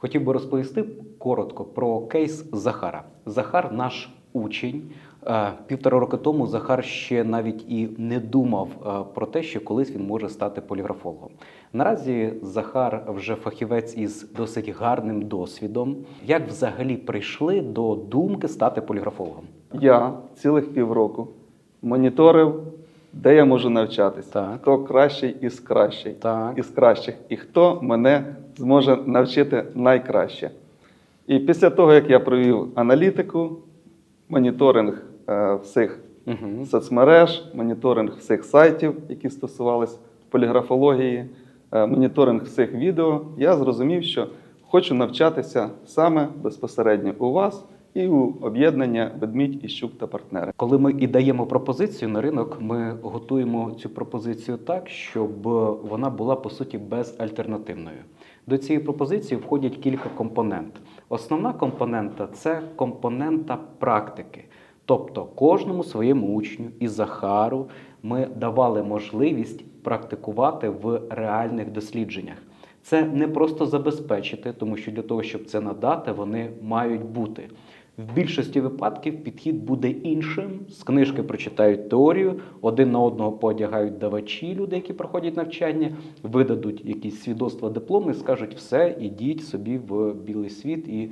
Хотів би розповісти коротко про кейс Захара. Захар наш учень. Е, Півтора роки тому Захар ще навіть і не думав е, про те, що колись він може стати поліграфологом. Наразі Захар вже фахівець із досить гарним досвідом. Як взагалі прийшли до думки стати поліграфологом? Я цілих півроку моніторив, де я можу навчатись, Так. хто кращий із кращий, Так. із кращих, і хто мене зможе навчити найкраще. І після того, як я провів аналітику, моніторинг е, всіх Угу. соцмереж, моніторинг всіх сайтів, які стосувались поліграфології, е, моніторинг всіх відео, я зрозумів, що хочу навчатися саме безпосередньо у вас і у об'єднання ведмідь і щук та партнери. Коли ми і даємо пропозицію на ринок, ми готуємо цю пропозицію так, щоб вона була по суті безальтернативною. До цієї пропозиції входять кілька компонент. Основна компонента це компонента практики. Тобто кожному своєму учню і Захару ми давали можливість практикувати в реальних дослідженнях. Це не просто забезпечити, тому що для того, щоб це надати, вони мають бути. В більшості випадків підхід буде іншим. З книжки прочитають теорію, один на одного поодягають давачі, люди, які проходять навчання, видадуть якісь свідоцтва, дипломи, скажуть все, ідіть собі в білий світ і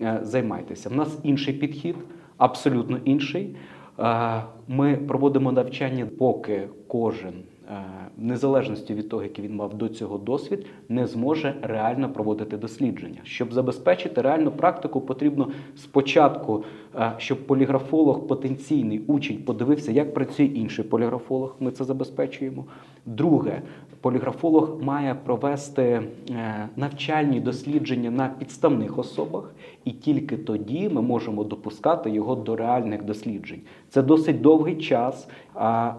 е, займайтеся. В нас інший підхід, абсолютно інший. Е, Ми проводимо навчання, поки кожен, е, в незалежності від того, який він мав до цього досвід, не зможе реально проводити дослідження. Щоб забезпечити реальну практику, потрібно спочатку, е, щоб поліграфолог, потенційний учень, подивився, як працює інший поліграфолог. Ми це забезпечуємо. Друге, поліграфолог має провести е, навчальні дослідження на підставних особах, і тільки тоді ми можемо допускати його до реальних досліджень. Це досить довгий час,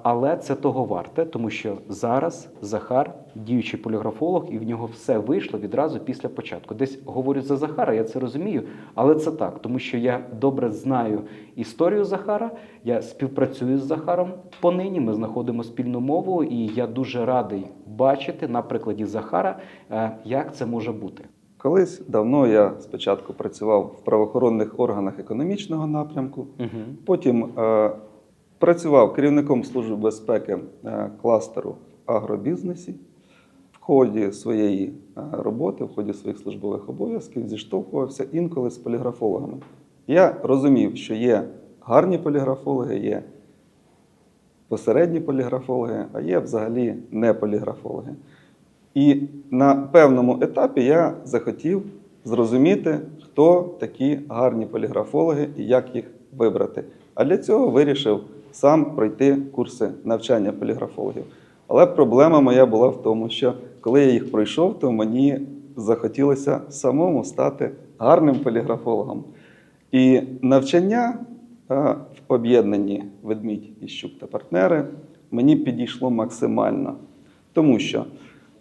але це того варте, тому що зараз Захар діючий поліграфолог, і в нього все вийшло відразу після початку. Десь говорю за Захара, я це розумію, але це так, тому що я добре знаю історію Захара, я співпрацюю з Захаром понині. Ми знаходимо спільну мову, і я дуже радий бачити на прикладі Захара, е, як це може бути. Колись давно я спочатку працював в правоохоронних органах економічного напрямку, Угу. потім е, працював керівником Служби безпеки е, кластеру агробізнесі. В ході своєї е, роботи, в ході своїх службових обов'язків зіштовхувався інколи з поліграфологами. Я розумів, що є гарні поліграфологи, є посередні поліграфологи, а є взагалі не поліграфологи. І на певному етапі я захотів зрозуміти, хто такі гарні поліграфологи і як їх вибрати. А для цього вирішив сам пройти курси навчання поліграфологів. Але проблема моя була в тому, що коли я їх пройшов, то мені захотілося самому стати гарним поліграфологом. І навчання е, в об'єднанні ведмідь і щук та партнери мені підійшло максимально, тому що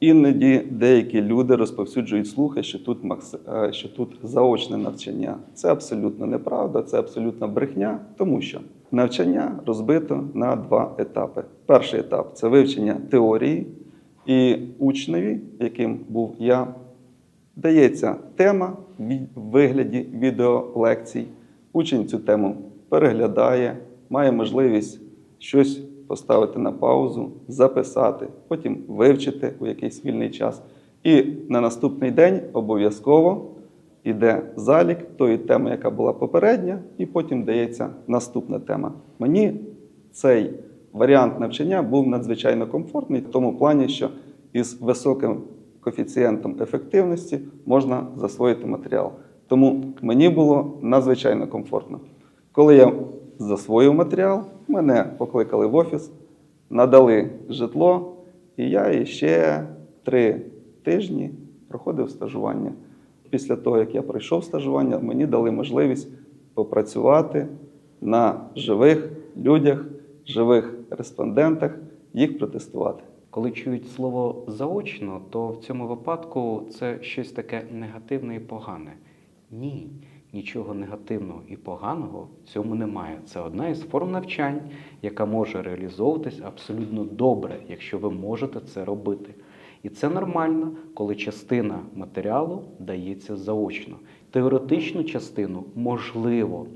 іноді деякі люди розповсюджують слухи, що тут, макс- е, що тут заочне навчання. Це абсолютно неправда, це абсолютно брехня, тому що навчання розбито на два етапи. Перший етап це вивчення теорії, і учневі, яким був я, дається тема в вигляді відеолекцій. Учень цю тему переглядає, має можливість щось поставити на паузу, записати, потім вивчити у якийсь вільний час. І на наступний день обов'язково йде залік тої теми, яка була попередня, і потім дається наступна тема. Мені цей варіант навчання був надзвичайно комфортний в тому плані, що із високим коефіцієнтом ефективності можна засвоїти матеріал. Тому мені було надзвичайно комфортно. Коли я засвоїв матеріал, мене покликали в офіс, надали житло, і я ще три тижні проходив стажування. Після того, як я пройшов стажування, мені дали можливість попрацювати на живих людях, живих респондентах, їх протестувати. Коли чують слово заочно, то в цьому випадку це щось таке негативне і погане. Ні, нічого негативного і поганого в цьому немає. Це одна із форм навчань, яка може реалізовуватись абсолютно добре, якщо ви можете це робити. І це нормально, коли частина матеріалу дається заочно. Теоретичну частину можливо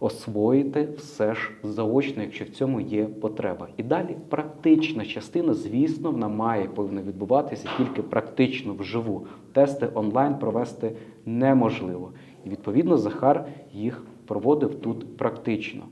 освоїти все ж заочно, якщо в цьому є потреба. І далі практична частина, звісно, вона має повинна відбуватися тільки практично вживу. Тести онлайн провести неможливо. І відповідно Захар їх проводив тут практично.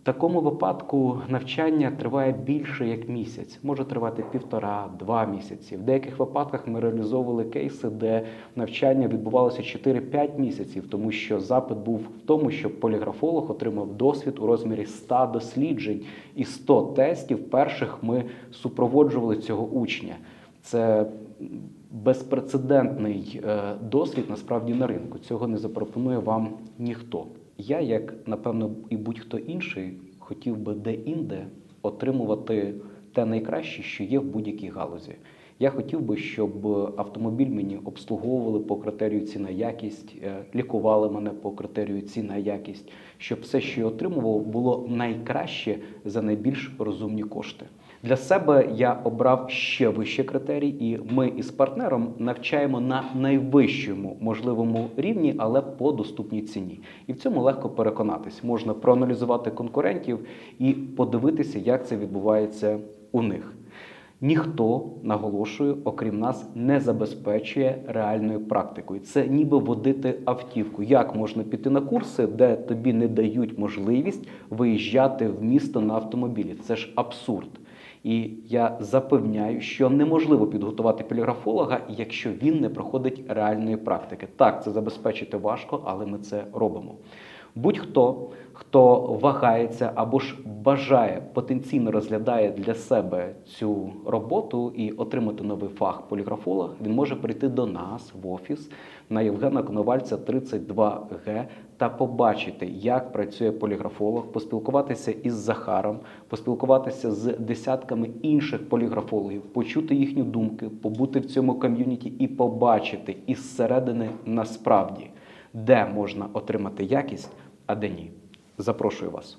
В такому випадку навчання триває більше як місяць, може тривати півтора-два місяці. В деяких випадках ми реалізовували кейси, де навчання відбувалося 4-5 місяців, тому що запит був в тому, щоб поліграфолог отримав досвід у розмірі 100 досліджень і 100 тестів. Перших ми супроводжували цього учня. Це безпрецедентний е, досвід насправді на ринку. Цього не запропонує вам ніхто. Я, як напевно, і будь-хто інший, хотів би де-інде отримувати те найкраще, що є в будь-якій галузі. Я хотів би, щоб автомобіль мені обслуговували по критерію ціна якість, е, лікували мене по критерію ціна якість, щоб все, що я отримував, було найкраще за найбільш розумні кошти. Для себе я обрав ще вищий критерій, і ми із партнером навчаємо на найвищому можливому рівні, але по доступній ціні. І в цьому легко переконатись. Можна проаналізувати конкурентів і подивитися, як це відбувається у них. Ніхто, наголошую, окрім нас, не забезпечує реальною практикою. Це ніби водити автівку. Як можна піти на курси, де тобі не дають можливість виїжджати в місто на автомобілі? Це ж абсурд. І я запевняю, що неможливо підготувати поліграфолога, якщо він не проходить реальної практики. Так, це забезпечити важко, але ми це робимо. Будь-хто, хто вагається або ж бажає потенційно розглядає для себе цю роботу і отримати новий фах поліграфолог, він може прийти до нас в офіс на Євгена Коновальця 32Г та побачити, як працює поліграфолог, поспілкуватися із Захаром, поспілкуватися з десятками інших поліграфологів, почути їхні думки, побути в цьому ком'юніті і побачити із середини насправді, де можна отримати якість, а де ні. Запрошую вас.